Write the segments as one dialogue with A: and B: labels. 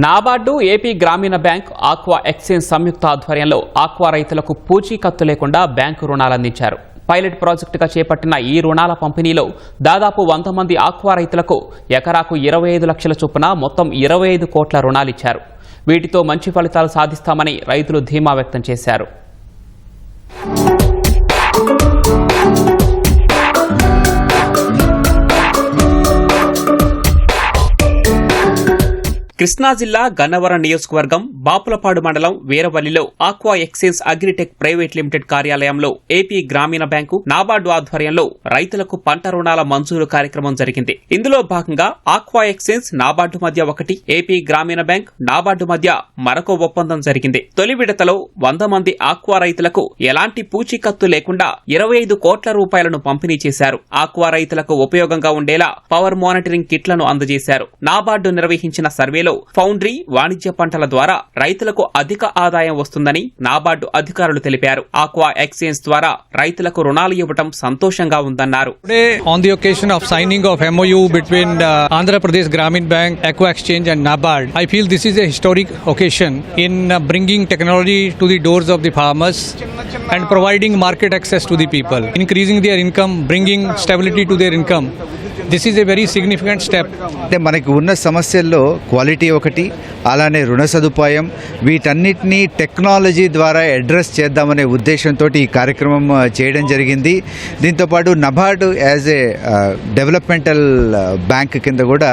A: NABARD AP Grameena bank aqua exchange సంయుక్త ఆధ్వర్యంలో aqua రైతులకు పూచీకత్తు లేకుండా బ్యాంకు రుణాలు అందించారు. పైలట్ ప్రాజెక్టుగా చేపట్టిన ఈ రుణాల పంపిణీలో దాదాపు వంద మంది ఆక్వా రైతులకు ఎకరాకు ఇరవై ఐదు లక్షల చొప్పున మొత్తం ఇరవై ఐదు కోట్ల రుణాలిచ్చారు వీటితో మంచి ఫలితాలు సాధిస్తామని రైతులు ధీమా వ్యక్తం చేశారు. కృష్ణా జిల్లా గన్నవరం నియోజకవర్గం బాపులపాడు మండలం వీరవల్లిలో aqua exchange agritech private limited కార్యాలయంలో ఏపీ గ్రామీణ బ్యాంకు నాబార్డు ఆధ్వర్యంలో రైతులకు పంట రుణాల మంజూరు కార్యక్రమం జరిగింది. ఇందులో భాగంగా ఆక్వా ఎక్స్చేంజ్ నాబార్డు మధ్య ఒకటి ఏపీ గ్రామీణ బ్యాంక్ నాబార్డు మధ్య మరొక ఒప్పందం జరిగింది. తొలి విడతలో వంద మంది ఆక్వా రైతులకు ఎలాంటి పూచీకత్తు లేకుండా ఇరవై ఐదు కోట్ల రూపాయలను పంపిణీ చేశారు. ఆక్వా రైతులకు ఉపయోగంగా ఉండేలా పవర్ మానిటరింగ్ కిట్లను అందజేశారు. నాబార్డు నిర్వహించిన సర్వేలో సమయంలో ఫౌండ్రీ వాణిజ్య పంటల ద్వారా రైతులకు అధిక ఆదాయం వస్తుందని నాబార్డు అధికారులు తెలిపారు. ఆక్వా ఎక్స్చేంజ్ ద్వారా రైతులకు రుణాలు ఇవ్వటం సంతోషంగా ఉందన్నారు.
B: On occasion of signing of MOU between Andhra Pradesh Grameena bank aqua exchange and NABARD I feel this is a historic occasion in bringing technology to the doors of the farmers and providing market access to the people increasing their income bringing stability to their income This is a very significant step.
C: అంటే మనకి ఉన్న సమస్యల్లో quality ఒకటి అలానే రుణ సదుపాయం. వీటన్నిటినీ technology ద్వారా అడ్రస్ చేద్దామనే ఉద్దేశంతో ఈ కార్యక్రమం చేయడం జరిగింది. దీంతోపాటు NABARD as a developmental bank కింద కూడా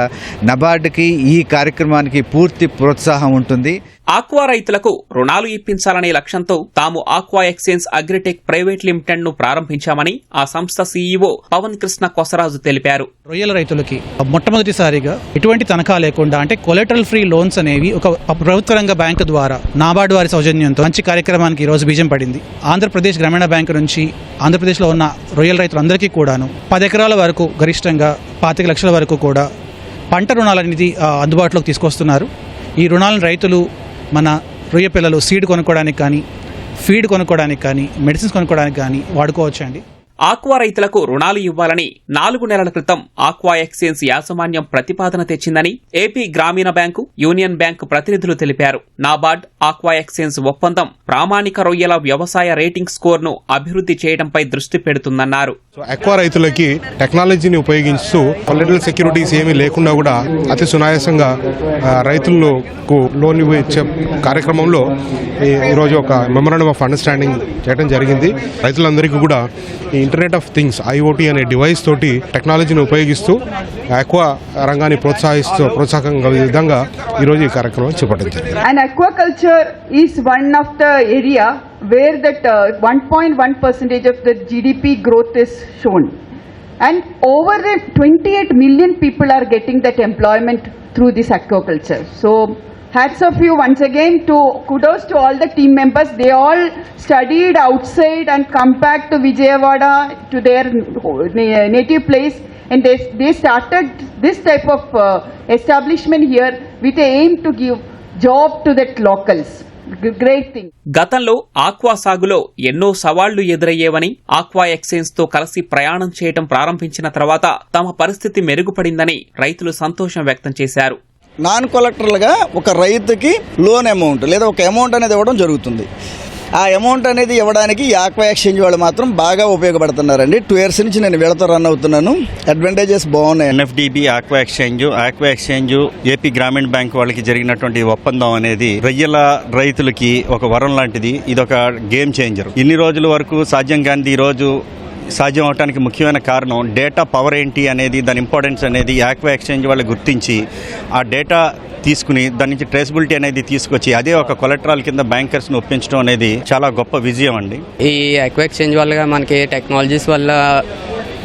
C: నబార్డుకి ఈ కార్యక్రమానికి పూర్తి ప్రోత్సాహం ఉంటుంది.
A: ఆక్వా రైతులకు రుణాలు ఇప్పించాలనే లక్ష్యంతో తాము ఆక్వా ఎక్స్చేంజ్ అగ్రిటెక్ ప్రైవేట్ లిమిటెడ్ను ప్రారంభించామని ఆ సంస్థ సీఈఓ పవన్ కృష్ణ కొసరాజు తెలిపారు.
D: రొయ్యల రైతులకి మొట్టమొదటిసారిగా ఎటువంటి తనఖా లేకుండా అంటే కొలెటరల్ ఫ్రీ లోన్స్ అనేవి ఒక ప్రభుత్వ రంగ బ్యాంకు ద్వారా నాబార్డు వారి సౌజన్యంతో మంచి కార్యక్రమానికి ఈరోజు రోజు బీజం పడింది. ఆంధ్రప్రదేశ్ గ్రామీణ బ్యాంకు నుంచి ఆంధ్రప్రదేశ్లో ఉన్న రొయ్యల రైతులందరికీ కూడాను పది ఎకరాల వరకు గరిష్టంగా పాతిక లక్షల వరకు కూడా పంట రుణాలనేది అందుబాటులోకి తీసుకొస్తున్నారు. ఈ రుణాలను రైతులు మన రొయ్య పిల్లలు సీడ్ కొనుక్కోవడానికి కానీ ఫీడ్ కొనుక్కోవడానికి కానీ మెడిసిన్స్ కొనుక్కోవడానికి కానీ వాడుకోవచ్చండి.
A: ఆక్వా రైతులకు రుణాలు ఇవ్వాలని నాలుగు నెలల క్రితం ఆక్వా ఎక్స్చేంజ్ యాజమాన్యం ప్రతిపాదన తెచ్చిందని AP Grameena bank union bank ప్రతినిధులు తెలిపారు. నాబార్డ్ ఆక్వా ఎక్స్చేంజ్ ఒప్పందం ప్రామాణిక రొయ్యల వ్యవసాయ రేటింగ్ స్కోర్ను అభివృద్ధి చేయడంపై దృష్టి పెడుతుందన్నారు.
E: సో ఎక్కువ రైతులకి టెక్నాలజీని ఉపయోగిస్తూ పొలిటికల్ సెక్యూరిటీస్ ఏమీ లేకుండా కూడా అతి సునాయాసంగా రైతులకు లోన్ ఇచ్చే కార్యక్రమంలో ఈరోజు ఒక మెమరాండం ఆఫ్ అండర్స్టాండింగ్ చేయడం జరిగింది. రైతులందరికీ కూడా ఈ ఇంటర్నెట్ ఆఫ్ థింగ్స్ ఐఓటీ అనే డివైస్ తోటి టెక్నాలజీని ఉపయోగిస్తూ ఎక్కువ రంగాన్ని ప్రోత్సహిస్తూ ప్రోత్సాహం కలిగే విధంగా ఈరోజు ఈ కార్యక్రమం చేపట్టింది.
F: And aquaculture is one of the area where that uh, 1.1 percentage of the GDP growth is shown. And over the 28 million people are getting that employment through this aquaculture. So hats off you once again to kudos to all the team members. They all studied outside and come back to Vijayawada to their native place and they, they started this type of uh, establishment here with the aim to give job to that locals.
A: గతంలో aqua సాగులో ఎన్నో సవాళ్ళు ఎదురయ్యేవని aqua ఎక్స్చేంజ్తో కలిసి ప్రయాణం చేయడం ప్రారంభించిన తర్వాత తమ పరిస్థితి మెరుగుపడిందని రైతులు సంతోషం వ్యక్తం చేశారు.
G: నాన్ కొలెక్టర్లుగా ఒక రైతుకి లోన్ అమౌంట్ లేదా ఒక అమౌంట్ అనేది ఇవ్వడం జరుగుతుంది. ఆ అమౌంట్ అనేది ఇవ్వడానికి ఈ ఆక్వా ఎక్స్చేంజ్ వాళ్ళు మాత్రం బాగా ఉపయోగపడుతున్నారండి. టూ ఇయర్స్ నుంచి నేను వీళ్ళతో రన్ అవుతున్నాను. అడ్వాంటేజెస్ బాగున్నాయి
H: NFDB aqua exchange aqua exchange AP Grameena bank వాళ్ళకి జరిగినటువంటి ఒప్పందం అనేది రొయ్యల రైతులకి ఒక వరం లాంటిది. ఇది ఒక గేమ్ చేంజర్ ఇన్ని రోజుల వరకు సాధ్యం కానిది ఈ రోజు సాధ్యం అవడానికి ముఖ్యమైన కారణం డేటా పవర్ ఏంటి అనేది దాని ఇంపార్టెన్స్ అనేది ఆక్వా ఎక్స్చేంజ్ వాళ్ళు గుర్తించి ఆ డేటా తీసుకుని దాని నుంచి ట్రేసబిలిటీ అనేది తీసుకొచ్చి అదే ఒక కొలెట్రాల్ కింద బ్యాంకర్స్ని ఒప్పించడం అనేది చాలా గొప్ప విజయం అండి.
I: ఈ యాక్వా ఎక్స్చేంజ్ వల్ల మనకి టెక్నాలజీస్ వల్ల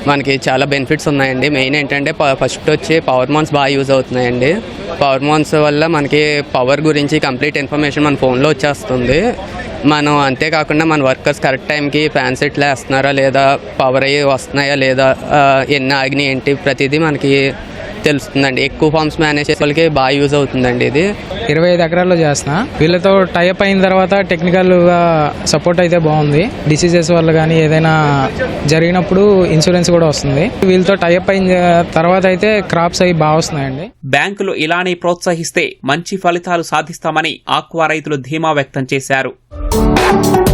I: మనకి చాలా బెనిఫిట్స్ ఉన్నాయండి. మెయిన్ ఏంటంటే ప- ఫస్ట్ వచ్చి పవర్ మాన్స్ బాగా యూజ్ అవుతున్నాయండి. పవర్ మాన్స్ వల్ల మనకి పవర్ గురించి కంప్లీట్ ఇన్ఫర్మేషన్ మన ఫోన్లో వచ్చేస్తుంది. మనం అంతేకాకుండా మన వర్కర్స్ కరెక్ట్ టైంకి ఫ్యాన్ సెట్లు వేస్తున్నారా లేదా పవర్ అయ్యి వస్తున్నాయా లేదా ఎన్ని ఆగినాయి ఏంటి ప్రతిదీ మనకి తెలుస్తుందండి. ఎక్కువ ఫార్మ్స్ మేనేజ్ చేసే వాళ్ళకి బాగా యూజ్ అవుతుందండి ఇది.
J: ఇరవై ఐదు ఎకరాల్లో చేస్తున్నా. వీళ్ళతో టైప్ అయిన తర్వాత టెక్నికల్గా సపోర్ట్ అయితే బాగుంది. డిసీజెస్ వల్ల కానీ ఏదైనా జరిగినప్పుడు ఇన్సూరెన్స్ కూడా వస్తుంది. వీళ్ళతో టైప్ అయిన తర్వాత అయితే క్రాప్స్ అవి బాగా వస్తున్నాయండి.
A: బ్యాంకులు ఇలానే ప్రోత్సహిస్తే మంచి ఫలితాలు సాధిస్తామని ఆక్వా రైతులు ధీమా వ్యక్తం చేశారు. Thank you.